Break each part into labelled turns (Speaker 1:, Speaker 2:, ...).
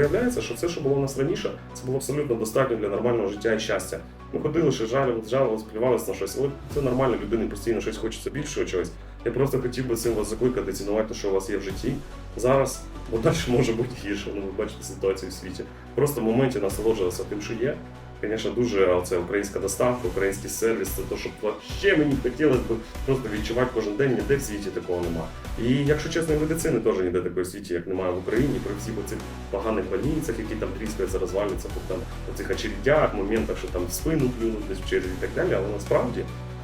Speaker 1: Виявляється, що все, що було у нас раніше, це було абсолютно достатньо для нормального життя і щастя. Ми ходили, ще жалювалися, жалювалися, плювалися на щось. От це нормально, людині постійно щось хочеться більшого чогось. Я просто хотів би цим вас закликати, цінувати те, що у вас є в житті. Зараз, бо далі може бути гірше. Ну, ви бачите ситуацію в світі. Просто в моменті насолоджуватися тим, що є. Звісно, дуже це українська доставка, український сервіс, це те, що ще мені хотілося б просто відчувати кожен день, ніде в світі такого нема. І якщо чесно, медицини теж ніде такої в світі, як немає в Україні, при всіх оцих поганих больницях, які там тріскаються, розвалюються, по там оцих очередях, моментах, що там спину плюнуть десь в черзі і так далі. Але насправді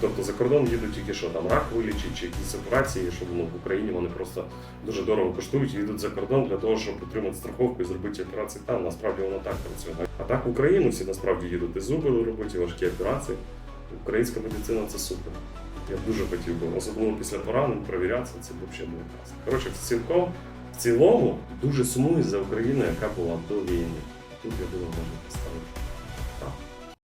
Speaker 1: тобто- за кордон їдуть тільки що там рак вилічить чи якісь операції, що ну, в Україні вони просто дуже дорого коштують, їдуть за кордон для того, щоб отримати страховку і зробити операції там. Насправді воно так працює. А так в Україну всі насправді їдуть і зуби робити, важкі операції. Українська медицина це супер. Я б дуже хотів би, особливо після поранень, провірятися, це б взагалі було класно. Коротше, цілком, в цілому дуже сумую за Україну, яка була до війни. Тут я думаю, можна поставити.